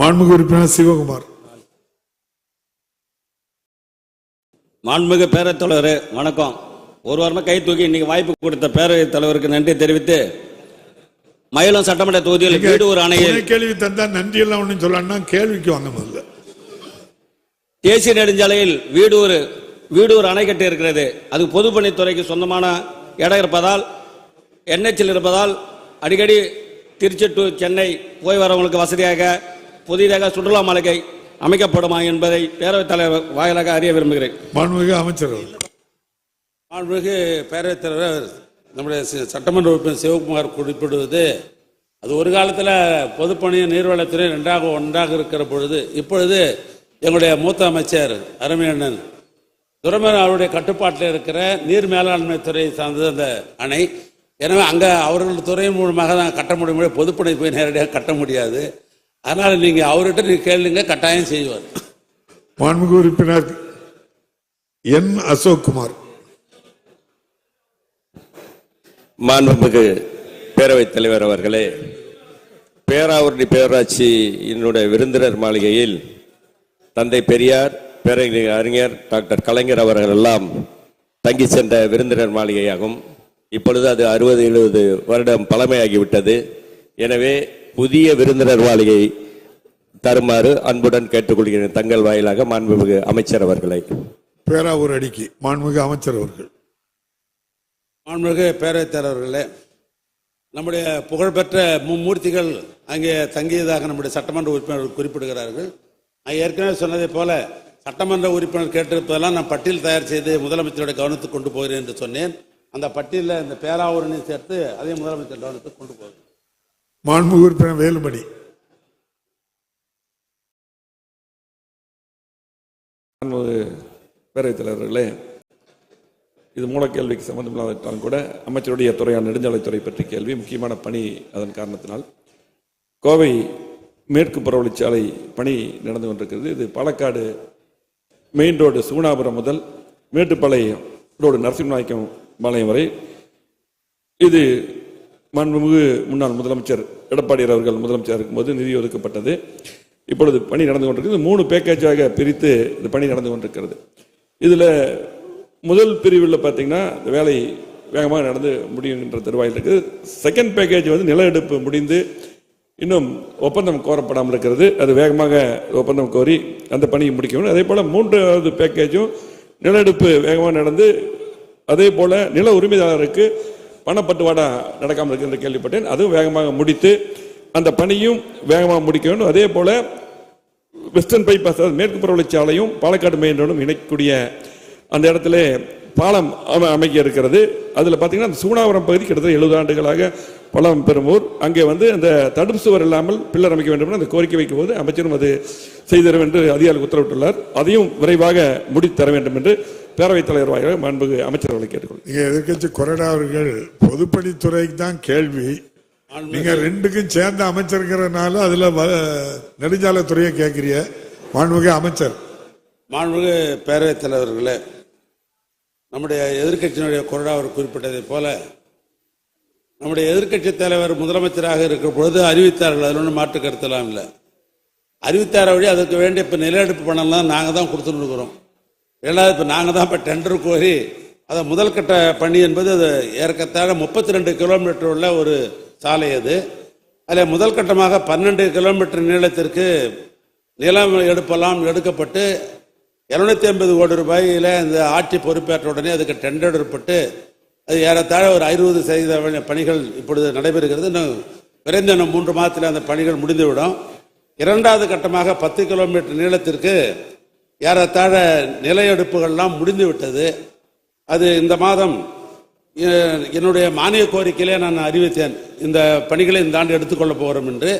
மாண்புமிகு உறுப்பினர் சிவகுமார். மாண்புமிகு பேரவைத் தலைவர் வணக்கம். ஒரு வாரமா கை தூக்கி இன்னைக்கு வாய்ப்பு கொடுத்த பேரவைத் தலைவருக்கு நன்றி தெரிவித்து மயிலம் சட்டமன்ற தொகுதியில் வீடு ஒரு அணையில் கேள்வி தந்தா நன்றி எல்லாம் ஒண்ணும் சொல்லணும்னா கேள்விக்கு வாங்க முதல்ல. தேசிய நெடுஞ்சாலையில் வீடூர் வீடூர் அணை கட்டி இருக்கிறது. அது பொதுப்பணித்துறைக்கு சொந்தமான இடம் இருப்பதால் என்ஹெச்சில் இருப்பதால் அடிக்கடி திருச்சி டு சென்னை போய் வரவங்களுக்கு வசதியாக புதிதாக சுற்றுலா மாளிகை அமைக்கப்படுமா என்பதை பேரவைத் தலைவர் வாயிலாக அறிய விரும்புகிறேன். மாண்புமிகு அமைச்சர். மாண்புமிகு பேரவைத் தலைவர் நம்முடைய சட்டமன்ற உறுப்பினர் சிவகுமார் குறிப்பிடுவது அது ஒரு காலத்தில் பொதுப்பணி நீர்வளத்துறை ரெண்டாக ஒன்றாக இருக்கிற பொழுது இப்பொழுது எங்களுடைய மூத்த அமைச்சர் அருமையண்ணன் துரைமன் அவருடைய கட்டுப்பாட்டில் இருக்கிற நீர் மேலாண்மை துறை சார்ந்தது அந்த அணை. எனவே அங்கே அவர்கள் துறை மூலமாக தான் கட்ட முடியும். பொதுப்பணி போய் நேரடியாக கட்ட முடியாது. அதனால் நீங்கள் அவர்கிட்ட நீங்கள் கேளுங்க கட்டாயம் செய்வார். மாண்புமிகு உறுப்பினர் என் அசோக் குமார். மாண்புமிகு பேரவைத் தலைவர் அவர்களே பேராவூரணி பேராட்சியினுடைய விருந்தினர் மாளிகையில் தந்தை பெரியார் பேரறிஞர் அறிஞர் டாக்டர் கலைஞர் அவர்கள் எல்லாம் தங்கி சென்ற விருந்தினர் மாளிகையாகும். இப்பொழுது அது அறுபது எழுபது வருடம் பழமையாகிவிட்டது. எனவே புதிய விருந்தினர் மாளிகை தருமாறு அன்புடன் கேட்டுக்கொள்கிறேன். தங்கள் வாயிலாக மாண்புமிகு அமைச்சர் அவர்களை. பேராவூர் அடிக்கி மாண்புமிகு அமைச்சர் அவர்கள். மாண்புமிகு பேரவைத் தலைவர்களே நம்முடைய புகழ்பெற்ற மும்மூர்த்திகள் அங்கே தங்கியதாக நம்முடைய சட்டமன்ற உறுப்பினர்கள் குறிப்பிடுகிறார்கள். நான் ஏற்கனவே சொன்னதைப் போல சட்டமன்ற உறுப்பினர் கேட்டிருப்பதெல்லாம் நான் பட்டியல் தயார் செய்து முதலமைச்சருடைய கவனத்துக்கு கொண்டு போகிறேன் என்று சொன்னேன். அந்த பட்டியலில் இந்த பேராவூரணையும் சேர்த்து அதையும் முதலமைச்சர் கவனத்துக்கு கொண்டு போகிறேன். மாண்புமிகு உறுப்பினர் வேலுமணி. பேரவைத் தலைவர்களே இது மூலக்கேள்விக்கு சம்பந்தமில்லாவிட்டாலும் கூட அமைச்சருடைய துறையான நெடுஞ்சாலைத்துறை பற்றி கேள்வி முக்கியமான பணி அதன் காரணத்தினால். கோவை மேற்கு புறவழிச்சாலை பணி நடந்து கொண்டிருக்கிறது. இது பாலக்காடு மெயின் ரோடு சுகுணாபுரம் முதல் மேட்டுப்பாளையம் ரோடு நரசிம்மநாயக்கம் பாளையம் வரை. இது மாண்புமிகு முன்னாள் முதலமைச்சர் எடப்பாடியார் அவர்கள் முதலமைச்சர் இருக்கும்போது நிதி ஒதுக்கப்பட்டது. இப்பொழுது பணி நடந்து கொண்டிருக்கிறது. மூணு பேக்கேஜாக பிரித்து இந்த பணி நடந்து கொண்டிருக்கிறது. இதில் முதல் பிரிவில் பார்த்தீங்கன்னா இந்த வேலை வேகமாக நடந்து முடியுங்கிற தருவாயில் இருக்குது. செகண்ட் பேக்கேஜ் வந்து நில எடுப்பு முடிந்து இன்னும் ஒப்பந்தம் கோரப்படாமல் இருக்கிறது. அது வேகமாக ஒப்பந்தம் கோரி அந்த பணியை முடிக்கணும். அதே போல் மூன்றாவது பேக்கேஜும் நில எடுப்பு வேகமாக நடந்து அதே போல் நில உரிமையாளருக்கு பணப்பட்டுவாடா நடக்காமல் இருக்கு என்று கேள்விப்பட்டேன். அதுவும் வேகமாக முடித்து அந்த பணியும் வேகமாக முடிக்க வேண்டும் அதே போல வெஸ்டர்ன் பைபாஸ் அதாவது மேற்கு புறவழிச்சாலையும் பாலக்காடு மெயின் இணைக்கக்கூடிய அந்த இடத்துல பாலம் அமைக்க இருக்கிறது. அதில் பார்த்தீங்கன்னா அந்த சூனாவரம் பகுதி கிட்டத்தட்ட எழுபது ஆண்டுகளாக பலம் பெறும் ஊர். அங்கே வந்து அந்த தடுப்பு சுவர் இல்லாமல் பில்லர் அமைக்க வேண்டும் என்று அந்த கோரிக்கை வைக்கும் போது அமைச்சரும் அது செய்தரும் என்று அதிகாரிகள் உத்தரவிட்டுள்ளார். அதையும் விரைவாக முடித்து தர வேண்டும் என்று பேரவைத் தலைவர் வாயிலாக மாண்புகு அமைச்சர் அவர்களை கேட்டுக்கொள்கிறேன். நீங்க எதிர்க்கட்சி கொறடா அவர்கள் பொதுப்பணித்துறைக்கு தான் கேள்வி. நீங்க ரெண்டுக்கும் சேர்ந்த அமைச்சருங்கிறதுனால அதுல வ- நெடுஞ்சாலைத்துறையை கேட்கிறீங்க மாண்புமிகு அமைச்சர். மாண்புமிகு பேரவைத் தலைவர்களே நம்முடைய எதிர்க்கட்சியினுடைய கொறடா அவர் குறிப்பிட்டதைப் போல நம்முடைய எதிர்க்கட்சி தலைவர் முதலமைச்சராக இருக்கிற பொழுது அறிவித்தார்கள் அதில் ஒன்றும் மாற்று கருத்தெல்லாம் இல்லை. அறிவித்தார வழி அதுக்கு வேண்டிய இப்போ நிலஎடுப்பு பணம்லாம் நாங்கள் தான் கொடுத்துட்டு இருக்கிறோம். ரெண்டாவது இப்போ நாங்கள் தான் இப்போ டெண்டர் கோரி அதை முதல் கட்ட பணி என்பது அது ஏற்கத்தாழ முப்பத்தி ரெண்டு கிலோமீட்டர் உள்ள ஒரு சாலை அது. அதில் முதல் கட்டமாக பன்னெண்டு கிலோமீட்டர் நீளத்திற்கு நிலம் எடுப்பெல்லாம் எடுக்கப்பட்டு இரநூத்தி ஐம்பது கோடி ரூபாயில் இந்த ஆட்சி பொறுப்பேற்ற உடனே அதுக்கு டெண்டர் எடுப்பட்டு அது ஏறத்தாழ ஒரு அறுபது சதவீத பணிகள் இப்பொழுது நடைபெறுகிறது. இன்னும் விரைந்த இன்னும் மூன்று மாதத்தில் அந்த பணிகள் முடிந்துவிடும். இரண்டாவது கட்டமாக பத்து கிலோமீட்டர் நீளத்திற்கு ஏறத்தாழ நிலையெடுப்புகள்லாம் முடிந்து விட்டது அது இந்த மாதம் என்னுடைய மானிய கோரிக்கையிலே நான் அறிவித்தேன். இந்த பணிகளை இந்த ஆண்டு எடுத்துக்கொள்ள போகிறோம் என்று.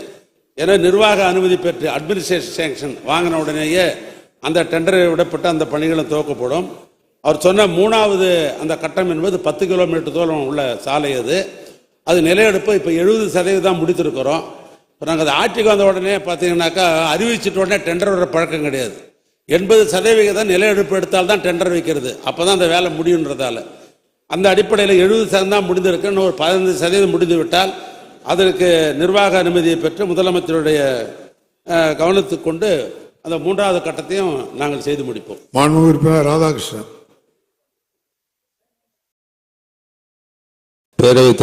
என நிர்வாக அனுமதி பெற்று அட்மினிஸ்ட்ரேஷன் சேங்ஷன் வாங்கின உடனேயே அந்த டெண்டரை விடப்பட்டு அந்த பணிகளும் துவக்கப்படும். அவர் சொன்ன மூணாவது அந்த கட்டம் என்பது பத்து கிலோமீட்டர் தூரம் உள்ள சாலை அது. அது நிலையெடுப்பு இப்போ எழுபது சதவீதம் முடித்திருக்கிறோம். இப்போ நாங்கள் அது ஆட்சிக்கு வந்த உடனே பார்த்தீங்கன்னாக்கா அறிவிச்சிட்ட உடனே டெண்டர் வர பழக்கம் கிடையாது. எண்பது சதவிகிதம் நில எடுப்பு எடுத்தால் தான் டெண்டர் வைக்கிறது. அப்போ தான் அந்த வேலை முடியுன்றதால. அந்த அடிப்படையில் எழுபது சதவீதம் முடிந்திருக்கு இன்னும் ஒரு பதினைந்து சதவீதம் முடிந்து விட்டால் அதற்கு நிர்வாக அனுமதியை பெற்று முதலமைச்சருடைய கவனத்துக்கு கொண்டு அந்த மூன்றாவது கட்டத்தையும் நாங்கள் செய்து முடிப்போம். மாண்பு உறுப்பினர் ராதாகிருஷ்ணன். பேரவைத்